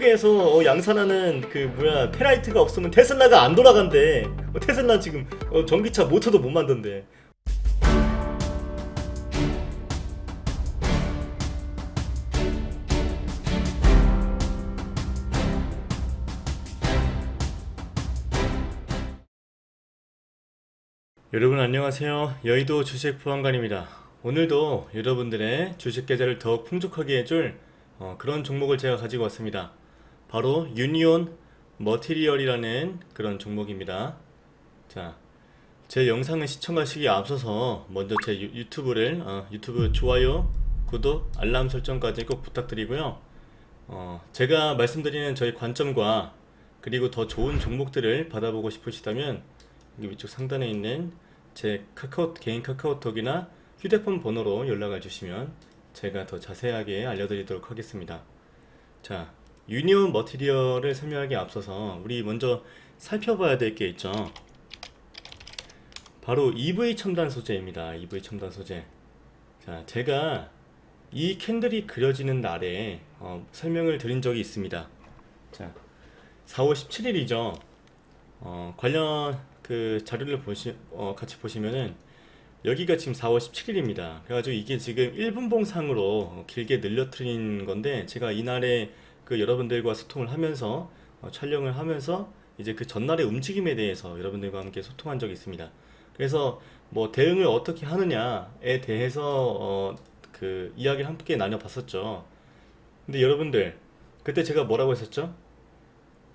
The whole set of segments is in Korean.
태국에서 어, 양산하는 그 뭐야 페라이트가 없으면 테슬라가 안 돌아간대. 어, 테슬라 지금 어, 전기차 모터도 못 만든대. 여러분 안녕하세요. 여의도 주식 보안관입니다. 오늘도 여러분들의 주식 계좌를 더욱 풍족하게 해줄 어, 그런 종목을 제가 가지고 왔습니다. 바로 유니온 머티리얼이라는 그런 종목입니다. 자, 제 영상을 시청하시기에 앞서서 먼저 제 유, 유튜브를 어, 유튜브 좋아요, 구독, 알람 설정까지 꼭 부탁드리고요. 어, 제가 말씀드리는 저희 관점과 그리고 더 좋은 종목들을 받아보고 싶으시다면 여기 위쪽 상단에 있는 제 카카오 개인 카카오톡이나 휴대폰 번호로 연락을 주시면 제가 더 자세하게 알려드리도록 하겠습니다. 자, 유니온 머티리얼을 설명하기 앞서서 우리 먼저 살펴봐야 될 게 있죠. 바로 EV 첨단 소재입니다. EV 첨단 소재. 자, 제가 이 캔들이 그려지는 날에 어, 설명을 드린 적이 있습니다. 자, 4월 17일이죠. 어, 관련 그 자료를 보시, 어, 같이 보시면은 여기가 지금 4월 17일입니다. 그래가지고 이게 지금 1분봉 상으로 길게 늘려트린 건데 제가 이날에 그 여러분들과 소통을 하면서 어, 촬영을 하면서 이제 그 전날의 움직임에 대해서 여러분들과 함께 소통한 적이 있습니다. 그래서 뭐 대응을 어떻게 하느냐에 대해서 어, 그 이야기를 함께 나눠봤었죠. 근데 여러분들 그때 제가 뭐라고 했었죠?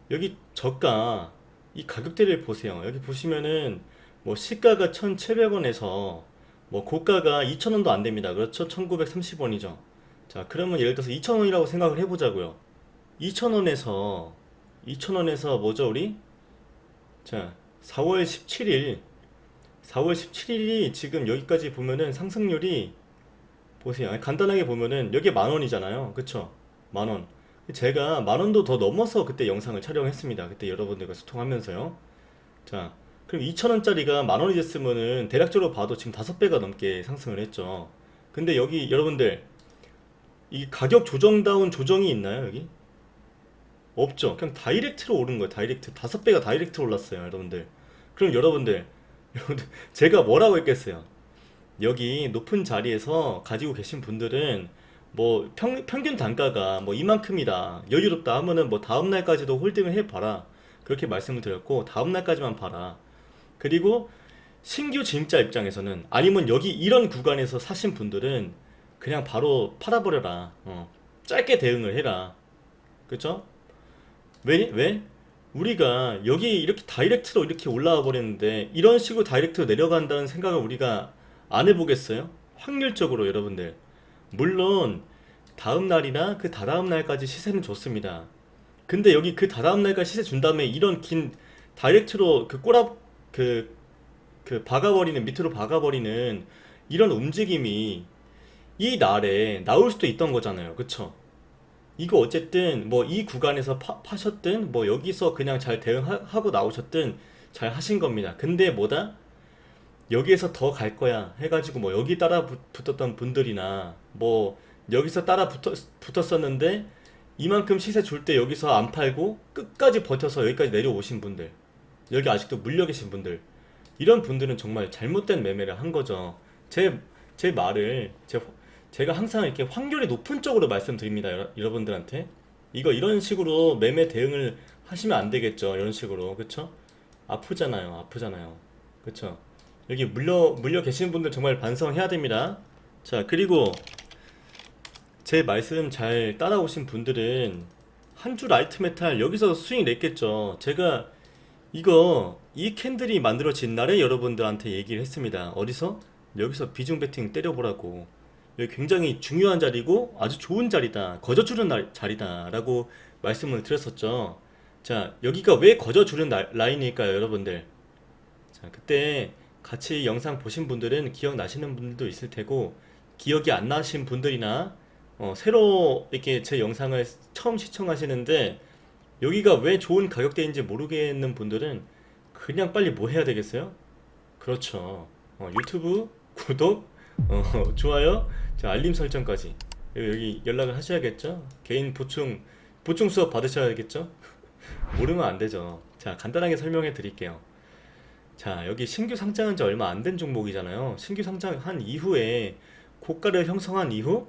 여기 저가 이 가격대를 보세요. 여기 보시면은 뭐 시가가 1,700원에서 뭐 고가가 2,000원도 안 됩니다. 그렇죠? 1,930원이죠. 자, 그러면 예를 들어서 2,000원이라고 생각을 해보자고요. 2,000원에서 2,000원에서 뭐죠, 우리? 자, 4월 17일 4월 17일이 지금 여기까지 보면은 상승률이 보세요. 간단하게 보면은 여기 만 원이잖아요. 그쵸? 만 원. 제가 만 원도 더 넘어서 그때 영상을 촬영했습니다. 그때 여러분들과 소통하면서요. 자, 그럼 2,000원짜리가 만 원이 됐으면은 대략적으로 봐도 지금 다섯 배가 넘게 상승을 했죠. 근데 여기 여러분들 이 가격 조정다운 조정이 있나요, 여기? 없죠. 그냥 다이렉트로 오른 거예요. 다이렉트. 다섯 배가 다이렉트로 올랐어요, 여러분들. 그럼 여러분들, 여러분들 제가 뭐라고 했겠어요? 여기 높은 자리에서 가지고 계신 분들은 뭐 평, 평균 단가가 뭐 이만큼이다 여유롭다 하면은 뭐 다음 날까지도 홀딩을 해봐라 그렇게 말씀을 드렸고 다음 날까지만 봐라 그리고 신규 진입자 입장에서는 아니면 여기 이런 구간에서 사신 분들은 그냥 바로 팔아버려라 어, 짧게 대응을 해라 그쵸? 왜? 왜? 우리가 여기 이렇게 다이렉트로 이렇게 올라와 버렸는데 이런 식으로 다이렉트로 내려간다는 생각을 우리가 안 해보겠어요? 확률적으로 여러분들 물론 다음 날이나 그 다다음 날까지 시세는 좋습니다. 근데 여기 그 다다음 날까지 시세 준 다음에 이런 긴 다이렉트로 그 꼬라 그, 그 박아버리는 밑으로 박아버리는 이런 움직임이 이 날에 나올 수도 있던 거잖아요. 그쵸? 이거 어쨌든 뭐 이 구간에서 파, 파셨든 뭐 여기서 그냥 잘 대응하고 나오셨든 잘 하신 겁니다. 근데 뭐다? 여기에서 더 갈 거야 해가지고 뭐 여기 따라 붙, 붙었던 분들이나 뭐 여기서 따라 붙었, 붙었 었는데 이만큼 시세 줄 때 여기서 안 팔고 끝까지 버텨서 여기까지 내려오신 분들 여기 아직도 물려 계신 분들 이런 분들은 정말 잘못된 매매를 한 거죠 제, 제 말을 제, 제가 항상 이렇게 확률이 높은 쪽으로 말씀드립니다 여러, 여러분들한테 이거 이런 식으로 매매 대응을 하시면 안 되겠죠 이런 식으로 그쵸 아프잖아요 아프잖아요 그쵸 여기 물려 물려 계시는 분들 정말 반성해야 됩니다. 자 그리고 제 말씀 잘 따라오신 분들은 한주 라이트 메탈 여기서 수익 냈겠죠. 제가 이거 이 캔들이 만들어진 날에 여러분들한테 얘기를 했습니다. 어디서? 여기서 비중 배팅 때려보라고. 여기 굉장히 중요한 자리고 아주 좋은 자리다. 거저 주는 날, 자리다라고 말씀을 드렸었죠. 자 여기가 왜 거저 주는 날- 라인일까요, 여러분들? 자 그때 같이 영상 보신 분들은 기억나시는 분들도 있을 테고 기억이 안 나신 분들이나 어, 새로 이렇게 제 영상을 처음 시청하시는데 여기가 왜 좋은 가격대인지 모르겠는 분들은 그냥 빨리 뭐 해야 되겠어요? 그렇죠. 어, 유튜브 구독, 어, 좋아요, 자, 알림 설정까지 여기, 연락을 하셔야겠죠. 개인 보충 보충 수업 받으셔야겠죠? 모르면 안 되죠. 자, 간단하게 설명해 드릴게요. 자, 여기 신규 상장한 지 얼마 안 된 종목이잖아요. 신규 상장한 이후에 고가를 형성한 이후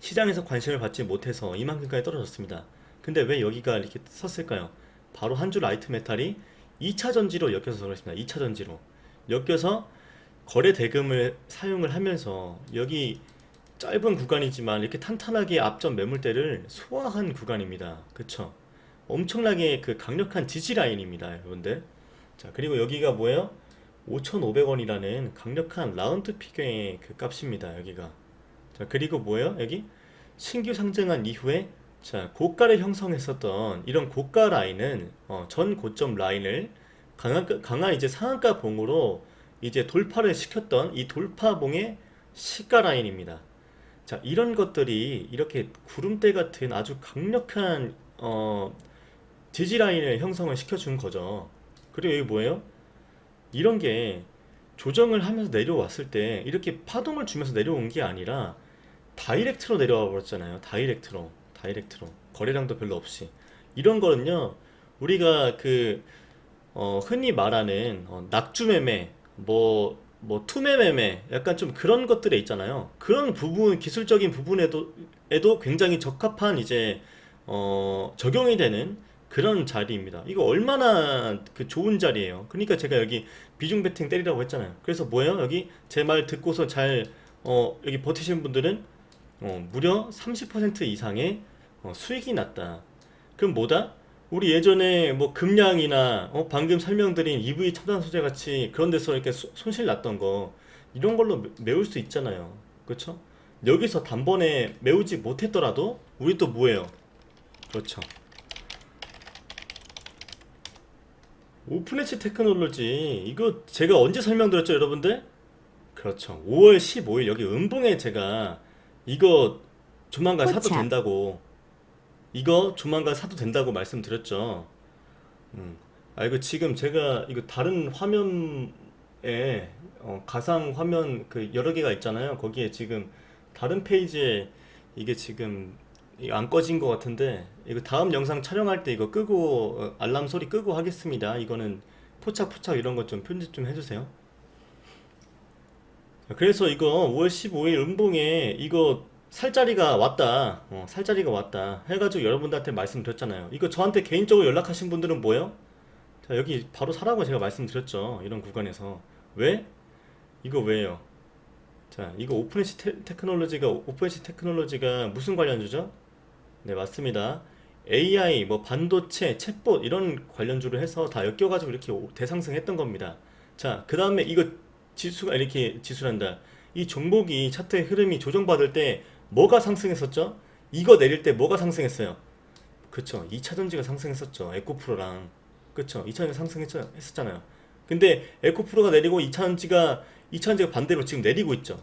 시장에서 관심을 받지 못해서 이만큼까지 떨어졌습니다. 근데 왜 여기가 이렇게 섰을까요? 바로 한 줄 라이트 메탈이 2차 전지로 엮여서 그렇습니다. 2차 전지로 엮여서 거래 대금을 사용을 하면서 여기 짧은 구간이지만 이렇게 탄탄하게 앞전 매물대를 소화한 구간입니다. 그쵸? 엄청나게 그 강력한 지지 라인입니다, 여러분들. 자, 그리고 여기가 뭐예요? 5,500원이라는 강력한 라운드 피겨의 그 값입니다, 여기가. 자, 그리고 뭐예요? 여기 신규 상승한 이후에 자, 고가를 형성했었던 이런 고가 라인은 어, 전 고점 라인을 강한, 강한 이제 상한가 봉으로 이제 돌파를 시켰던 이 돌파봉의 시가 라인입니다. 자, 이런 것들이 이렇게 구름대 같은 아주 강력한 어, 지지 라인을 형성을 시켜준 거죠. 그리고 여기 뭐예요? 이런 게 조정을 하면서 내려왔을 때 이렇게 파동을 주면서 내려온 게 아니라 다이렉트로 내려와 버렸잖아요. 다이렉트로. 다이렉트로. 거래량도 별로 없이. 이런 거는요. 우리가 그 어, 흔히 말하는 어, 낙주매매, 뭐, 뭐 투매매매, 약간 좀 그런 것들에 있잖아요. 그런 부분, 기술적인 부분에도 에도 굉장히 적합한 이제 어, 적용이 되는 그런 자리입니다. 이거 얼마나 그 좋은 자리예요. 그러니까 제가 여기 비중 베팅 때리라고 했잖아요. 그래서 뭐예요? 여기 제 말 듣고서 잘 어, 여기 버티신 분들은 어, 무려 30% 이상의 어, 수익이 났다. 그럼 뭐다? 우리 예전에 뭐 금량이나 어, 방금 설명드린 EV 첨단 소재 같이 그런 데서 이렇게 소- 손실 났던 거 이런 걸로 매- 메울 수 있잖아요. 그렇죠? 여기서 단번에 메우지 못했더라도 우리 또 뭐예요? 그렇죠. 오픈엣지 테크놀로지 이거 제가 언제 설명드렸죠, 여러분들? 그렇죠. 5월 15일 여기 음봉에 제가 이거 조만간 사도. 된다고 이거 조만간 사도 된다고 말씀드렸죠. 음. 아 이거 지금 제가 이거 다른 화면에 어, 가상 화면 그 여러 개가 있잖아요. 거기에 지금 다른 페이지에 이게 지금 이거 안 꺼진 것 같은데 이거 다음 영상 촬영할 때 이거 끄고 어, 알람 소리 끄고 하겠습니다. 이거는 포착포착 이런 것 좀 편집 좀 해주세요. 자, 그래서 이거 5월 15일 음봉에 이거 살자리가 왔다. 어, 살자리가 왔다. 해가지고 여러분들한테 말씀드렸잖아요. 이거 저한테 개인적으로 연락하신 분들은 뭐예요? 자, 여기 바로 사라고 제가 말씀드렸죠. 이런 구간에서. 왜? 이거 왜요? 자, 이거 오픈엣지 테, 테크놀로지가, 오픈엣지 테크놀로지가 무슨 관련주죠? 네, 맞습니다. AI, 뭐 반도체, 챗봇 이런 관련주를 해서 다 엮여가지고 이렇게 오- 대상승했던 겁니다. 자, 그 다음에 이거 지수가 이렇게 지수란다. 이 종목이 차트의 흐름이 조정받을 때 뭐가 상승했었죠? 이거 내릴 때 뭐가 상승했어요? 그쵸. 2차 전지가 상승했었죠. 에코프로랑. 그쵸. 2차 전지 상승했었잖아요. 근데 에코프로가 내리고 2차 전지가 2차 전지가 반대로 지금 내리고 있죠.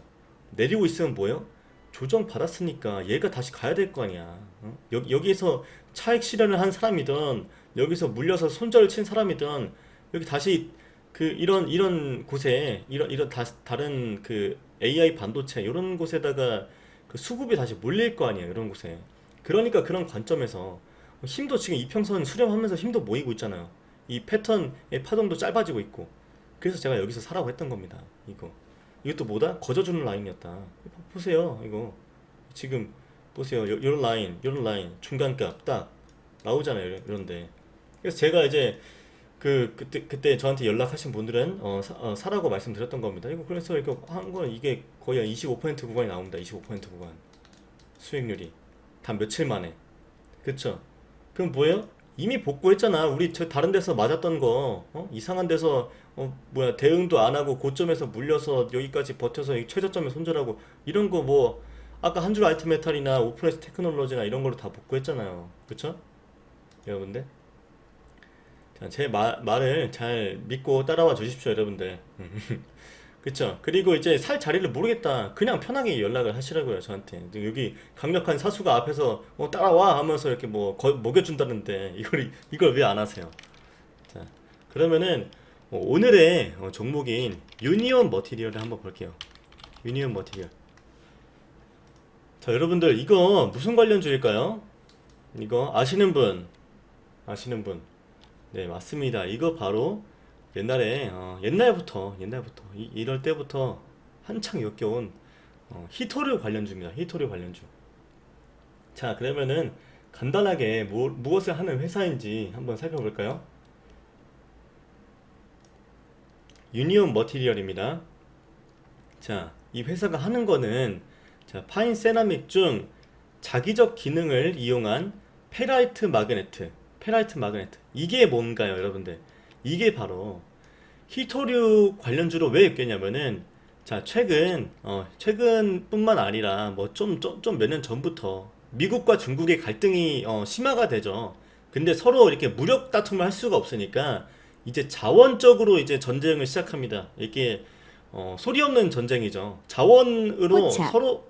내리고 있으면 뭐예요? 조정 받았으니까 얘가 다시 가야 될 거 아니야. 어? 여기, 여기에서 차익 실현을 한 사람이든 여기서 물려서 손절을 친 사람이든 여기 다시 그 이런 이런 곳에 이런 이런 다, 다른 그 AI 반도체 이런 곳에다가 그 수급이 다시 몰릴 거 아니에요. 이런 곳에. 그러니까 그런 관점에서 힘도 지금 이평선 수렴하면서 힘도 모이고 있잖아요. 이 패턴의 파동도 짧아지고 있고. 그래서 제가 여기서 사라고 했던 겁니다. 이거. 이것도 뭐다? 거저주는 라인이었다. 보세요. 이거. 지금 보세요. 요, 요런 라인, 요런 라인 중간값 딱 나오잖아요. 이런데. 그래서 제가 이제 그 그때 그때 저한테 연락하신 분들은 어, 사, 어, 사라고 말씀드렸던 겁니다. 이거 그래서 이거 한건 이게 거의 한 25% 구간이 나옵니다. 25% 구간 수익률이 단 며칠 만에 그쵸? 그럼 뭐예요? 이미 복구했잖아. 우리 저 다른 데서 맞았던 거 어? 이상한 데서 어 뭐야 대응도 안 하고 고점에서 물려서 여기까지 버텨서 이 최저점에 손절하고 이런 거 뭐 아까 한줄 아이트 메탈이나 오프레스 테크놀로지나 이런 걸로 다 복구했잖아요. 그쵸? 여러분들? 자, 제 마- 말을 잘 믿고 따라와 주십시오, 여러분들. 그쵸? 그리고 이제 살 자리를 모르겠다. 그냥 편하게 연락을 하시라고요, 저한테. 여기 강력한 사수가 앞에서 어, 따라와 하면서 이렇게 뭐 거- 먹여준다는데 이걸 이걸 왜 안 하세요? 자, 그러면은 어, 오늘의 어, 종목인 유니온 머티리얼을 한번 볼게요. 유니온 머티리얼. 자, 여러분들 이거 무슨 관련주일까요? 이거 아시는 분? 아시는 분? 네, 맞습니다. 이거 바로 옛날에 어, 옛날부터 옛날부터 이, 이럴 때부터 한창 역겨운 어, 히토류 관련주입니다. 히토류 관련주. 자, 그러면은 간단하게 무, 무엇을 하는 회사인지 한번 살펴볼까요? 유니온 머티리얼입니다. 자, 이 회사가 하는 거는 자, 파인 세라믹 중 자기적 기능을 이용한 페라이트 마그네트, 페라이트 마그네트. 이게 뭔가요, 여러분들? 이게 바로 히토류 관련주로 왜 엮였냐면은 자, 최근 어, 최근뿐만 아니라 뭐좀좀좀 몇 년 전부터 미국과 중국의 갈등이 어, 심화가 되죠. 근데 서로 이렇게 무력 다툼을 할 수가 없으니까 이제 자원적으로 이제 전쟁을 시작합니다. 이게 어, 소리 없는 전쟁이죠. 자원으로 포착. 서로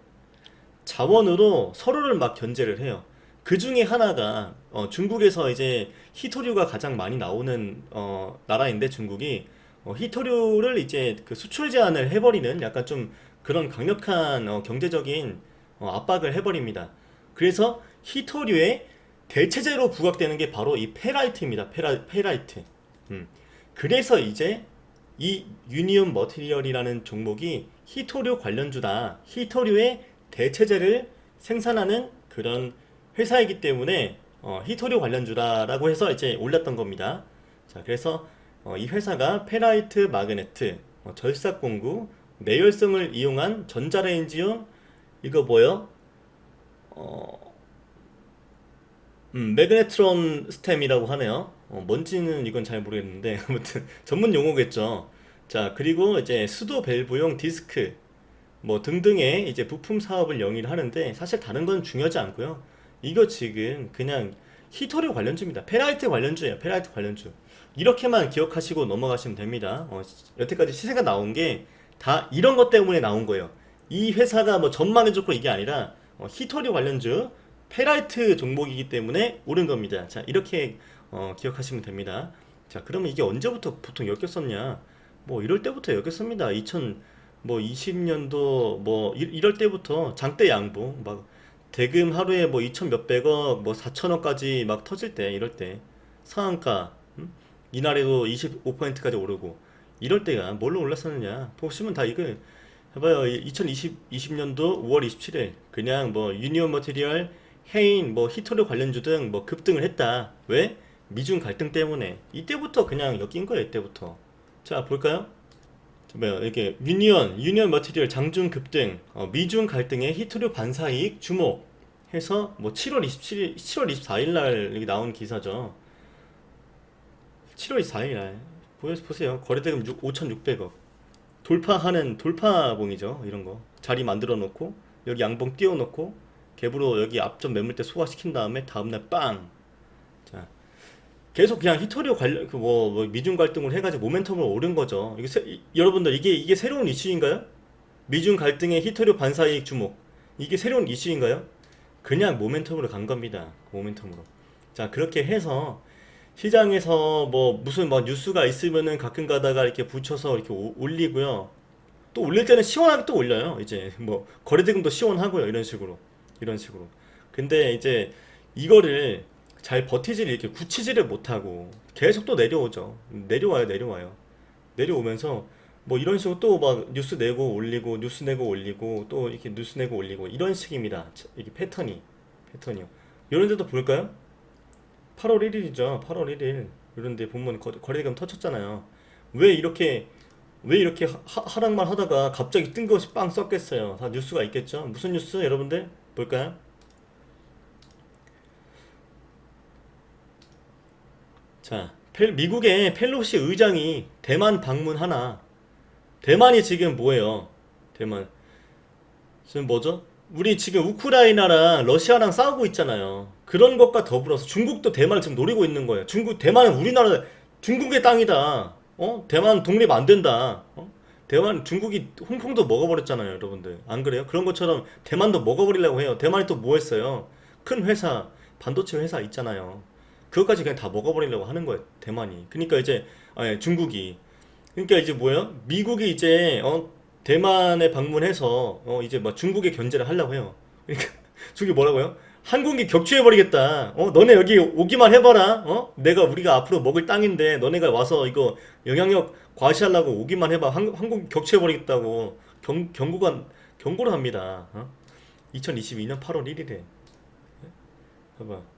자원으로 서로를 막 견제를 해요. 그 중에 하나가 어, 중국에서 이제 히토류가 가장 많이 나오는 어, 나라인데 중국이 어, 히토류를 이제 그 수출 제한을 해버리는 약간 좀 그런 강력한 어, 경제적인 어, 압박을 해버립니다. 그래서 히토류의 대체제로 부각되는 게 바로 이 페라이트입니다. 페라, 페라이트. 음. 그래서 이제 이 유니온 머티리얼이라는 종목이 히토류 관련주다. 히토류의 대체제를 생산하는 그런 회사이기 때문에 어, 히토류 관련주다라고 해서 이제 올렸던 겁니다. 자, 그래서 어, 이 회사가 페라이트 마그네트, 어, 절삭 공구, 내열성을 이용한 전자레인지용 이거 뭐요? 어, 음, 매그네트론 스템이라고 하네요. 어, 뭔지는 이건 잘 모르겠는데 아무튼 전문 용어겠죠. 자, 그리고 이제 수도 밸브용 디스크 뭐 등등의 이제 부품 사업을 영위를 하는데 사실 다른 건 중요하지 않고요. 이거 지금 그냥 히토류 관련주입니다. 페라이트 관련주예요. 페라이트 관련주. 이렇게만 기억하시고 넘어가시면 됩니다. 어, 여태까지 시세가 나온 게 다 이런 것 때문에 나온 거예요. 이 회사가 뭐 전망이 좋고 이게 아니라 어, 히토류 관련주 페라이트 종목이기 때문에 오른 겁니다. 자, 이렇게 어, 기억하시면 됩니다. 자, 그러면 이게 언제부터 보통 엮였었냐? 뭐 이럴 때부터 엮였습니다. 2000 뭐 20년도 뭐 이- 이럴 때부터 장대 양보 막 대금 하루에 뭐 2천 몇백억 뭐 4천억까지 막 터질 때 이럴 때 상한가 음? 이날에도 25%까지 오르고 이럴 때가 뭘로 올랐었느냐? 보시면 다 이거 해봐요. 2020 20년도 5월 27일 그냥 뭐 유니온 머티리얼 해인 뭐 히토류 관련주 등 뭐 급등을 했다. 왜? 미중 갈등 때문에. 이때부터 그냥 엮인 거예요 이때부터. 자 볼까요? 뭐야 이렇게 유니언 유니언 머티리얼 장중 급등 어, 미중 갈등의 히토류 반사 이익 주목 해서 뭐 7월 27일 7월 24일 날 나온 기사죠. 7월 24일 날. 보세요. 거래대금 5,600억. 돌파하는 돌파봉이죠 이런 거. 자리 만들어 놓고 여기 양봉 띄워 놓고 갭으로 여기 앞전 매물대 소화시킨 다음에 다음날 빵. 자, 계속 그냥 히토리오 관련 그뭐 뭐 미중 갈등을 해가지고 모멘텀을 오른 거죠. 이게 새- 이- 여러분들 이게 이게 새로운 이슈인가요? 미중 갈등의 히토리오 반사이익 주목 이게 새로운 이슈인가요? 그냥 모멘텀으로 간 겁니다. 모멘텀으로. 자 그렇게 해서 시장에서 뭐 무슨 뭐 뉴스가 있으면은 가끔 가다가 이렇게 붙여서 이렇게 오- 올리고요. 또 올릴 때는 시원하게 또 올려요. 이제 뭐 거래대금도 시원하고요. 이런 식으로 이런 식으로. 근데 이제 이거를 잘 버티지를 이렇게 굳히지를 못하고 계속 또 내려오죠. 내려와요, 내려와요. 내려오면서 뭐 이런 식으로 또 막 뉴스 내고 올리고 뉴스 내고 올리고 또 이렇게 뉴스 내고 올리고 이런 식입니다. 이게 패턴이 패턴이요. 이런 데도 볼까요? 8월 1일이죠. 8월 1일. 이런 데 보면 거- 거래대금 터쳤잖아요. 왜 이렇게 왜 이렇게 하, 하락만 하다가 갑자기 뜬금없이 빵 썩겠어요. 다 뉴스가 있겠죠. 무슨 뉴스 여러분들 볼까요? 자, 펠- 미국의 펠로시 의장이 대만 방문하나? 대만이 지금 뭐예요? 대만. 지금 뭐죠? 우리 지금 우크라이나랑 러시아랑 싸우고 있잖아요. 그런 것과 더불어서 중국도 대만을 지금 노리고 있는 거예요. 중국, 대만은 우리나라, 중국의 땅이다. 어? 대만 독립 안 된다. 어? 대만, 중국이 홍콩도 먹어버렸잖아요, 여러분들. 안 그래요? 그런 것처럼 대만도 먹어버리려고 해요. 대만이 또 뭐 했어요? 큰 회사, 반도체 회사 있잖아요. 그것까지 그냥 다 먹어버리려고 하는 거예요, 대만이. 그러니까 이제, 아니, 중국이. 그러니까 이제 뭐예요? 미국이 이제, 어, 대만에 방문해서, 어, 이제 뭐 중국에 견제를 하려고 해요. 그러니까, 중국이 뭐라고요? 항공기 격추해버리겠다. 어, 너네 여기 오기만 해봐라. 어, 내가 우리가 앞으로 먹을 땅인데 너네가 와서 이거 영향력 과시하려고 오기만 해봐. 항, 항공기 격추해버리겠다고 경, 경고가 경고를 합니다. 어? 2022년 8월 1일에. 봐봐.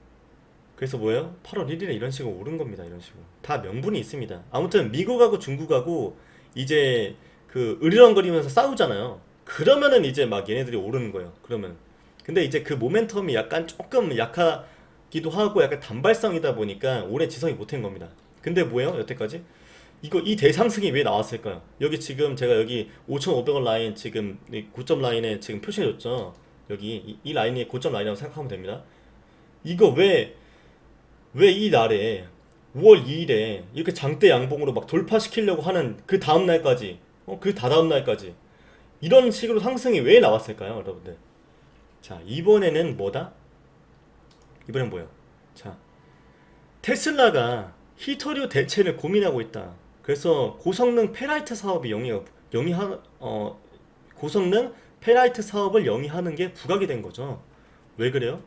그래서 뭐예요? 8월 1일에 이런 식으로 오른 겁니다. 이런 식으로. 다 명분이 있습니다. 아무튼 미국하고 중국하고 이제 그 으르렁거리면서 싸우잖아요. 그러면은 이제 막 얘네들이 오르는 거예요. 그러면. 근데 이제 그 모멘텀이 약간 조금 약하기도 하고 약간 단발성이다 보니까 오래 지성이 못한 겁니다. 근데 뭐예요? 여태까지? 이거 이 대상승이 왜 나왔을까요? 여기 지금 제가 여기 5,500원 라인 지금 이 고점 라인에 지금 표시해 줬죠. 여기 이, 이 라인이 고점 라인이라고 생각하면 됩니다. 이거 왜 왜 이 날에 5월 2일에 이렇게 장대 양봉으로 막 돌파시키려고 하는 그 다음 날까지 어, 그 다다음 날까지 이런 식으로 상승이 왜 나왔을까요, 여러분들? 자, 이번에는 뭐다? 이번엔 뭐예요? 자, 테슬라가 히터류 대체를 고민하고 있다. 그래서 고성능 페라이트 사업이 영위 영위하 어 고성능 페라이트 사업을 영위하는 게 부각이 된 거죠. 왜 그래요?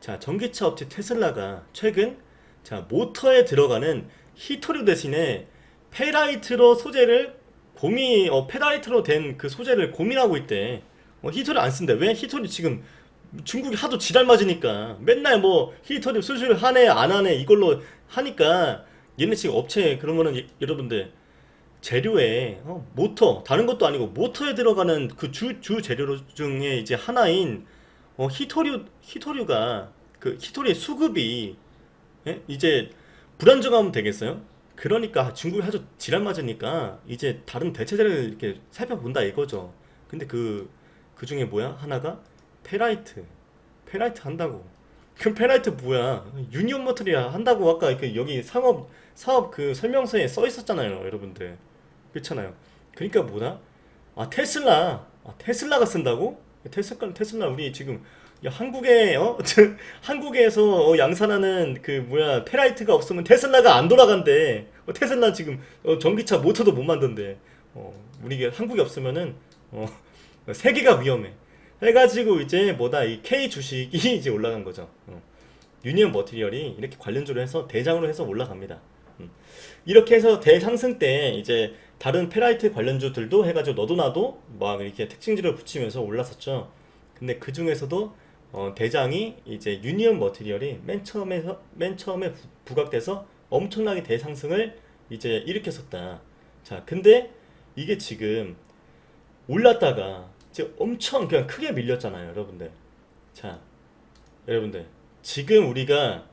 자, 전기차 업체 테슬라가 최근 자, 모터에 들어가는 히터류 대신에 페라이트로 소재를 고민 어 페라이트로 된 그 소재를 고민하고 있대. 어, 히터를 안 쓴대. 왜? 히터류 지금 중국이 하도 지랄 맞으니까 맨날 뭐 히터류 수술 하네 안 하네 이걸로 하니까 얘네 지금 업체 그런 거는 이- 여러분들 재료에 어, 모터 다른 것도 아니고 모터에 들어가는 그 주 주 재료 중에 이제 하나인 어, 히터류 히터류가 그 히터류의 수급이 예? 이제 불안정하면 되겠어요? 그러니까 중국이 아주 지랄 맞으니까 이제 다른 대체제를 이렇게 살펴본다 이거죠. 근데 그, 그 중에 뭐야? 하나가 페라이트. 페라이트 한다고. 그 페라이트 뭐야? 유니온 머터리아 한다고 아까 그 여기 상업, 사업 그 설명서에 써 있었잖아요, 여러분들. 그렇잖아요. 그러니까 뭐다? 아, 테슬라. 아, 테슬라가 쓴다고? 테슬라, 테슬라 우리 지금 야, 한국에 어 한국에서 어, 양산하는 그 뭐야 페라이트가 없으면 테슬라가 안 돌아간대. 어, 테슬라 지금 어, 전기차 모터도 못 만든대. 어, 우리 한국에 없으면은 어, 세계가 위험해. 해가지고 이제 뭐다 이 K 주식이 이제 올라간 거죠. 어. 유니언 머티리얼이 이렇게 관련주로 해서 대장으로 해서 올라갑니다. 음. 이렇게 해서 대상승 때 이제 다른 페라이트 관련주들도 해가지고 너도 나도 막 이렇게 특징지를 붙이면서 올랐었죠. 근데 그 중에서도 어, 대장이 이제 유니언 머티리얼이 맨 처음에서 맨 처음에 부- 부각돼서 엄청나게 대상승을 이제 일으켰었다. 자, 근데 이게 지금 올랐다가 이제 엄청 그냥 크게 밀렸잖아요, 여러분들. 자, 여러분들 지금 우리가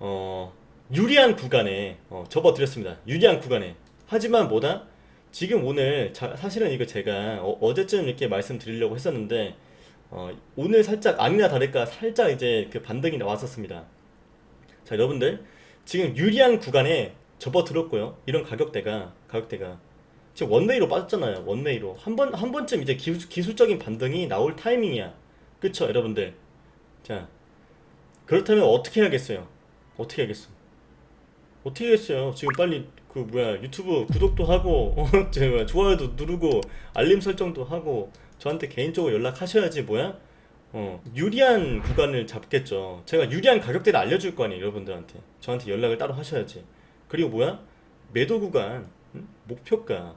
어, 유리한 구간에 어, 접어들였습니다. 유리한 구간에. 하지만 뭐다? 지금 오늘 자- 사실은 이거 제가 어, 제쯤 이렇게 말씀드리려고 했었는데 어, 오늘 살짝 아니나 다를까 살짝 이제 그 반등이 나왔었습니다. 자, 여러분들 지금 유리한 구간에 접어들었고요. 이런 가격대가 가격대가 지금 원웨이로 빠졌잖아요. 원웨이로 한 번 한 번쯤 이제 기술, 기술적인 반등이 나올 타이밍이야. 그쵸, 여러분들? 자, 그렇다면 어떻게 해야겠어요? 어떻게 하겠어? 어떻게 하겠어요? 지금 빨리 그 뭐야 유튜브 구독도 하고 어, 저 뭐야, 좋아요도 누르고 알림 설정도 하고 저한테 개인적으로 연락하셔야지 뭐야? 어 유리한 구간을 잡겠죠. 제가 유리한 가격대를 알려줄 거 아니에요, 여러분들한테. 저한테 연락을 따로 하셔야지. 그리고 뭐야? 매도 구간, 응? 목표가,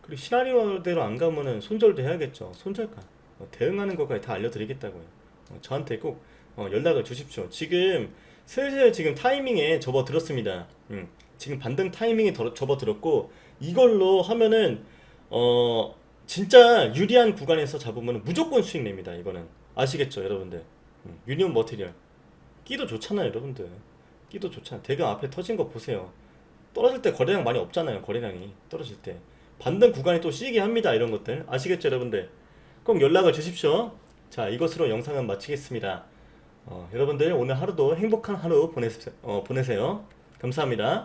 그리고 시나리오대로 안 가면은 손절도 해야겠죠. 손절가. 어, 대응하는 것까지 다 알려드리겠다고요. 어, 저한테 꼭 어, 연락을 주십시오. 지금 슬슬 지금 타이밍에 접어들었습니다. 음, 지금 반등 타이밍에 더- 접어들었고 이걸로 하면은 어 진짜 유리한 구간에서 잡으면 무조건 수익 냅니다. 이거는 아시겠죠, 여러분들? 음, 유니온 머티리얼 끼도 좋잖아요, 여러분들. 끼도 좋잖아. 대강 앞에 터진 거 보세요. 떨어질 때 거래량 많이 없잖아요, 거래량이 떨어질 때. 반등 구간이 또 시게 합니다, 이런 것들 아시겠죠, 여러분들? 꼭 연락을 주십시오. 자, 이것으로 영상은 마치겠습니다. 어, 여러분들 오늘 하루도 행복한 하루 보내세요. 어, 보내세요. 감사합니다.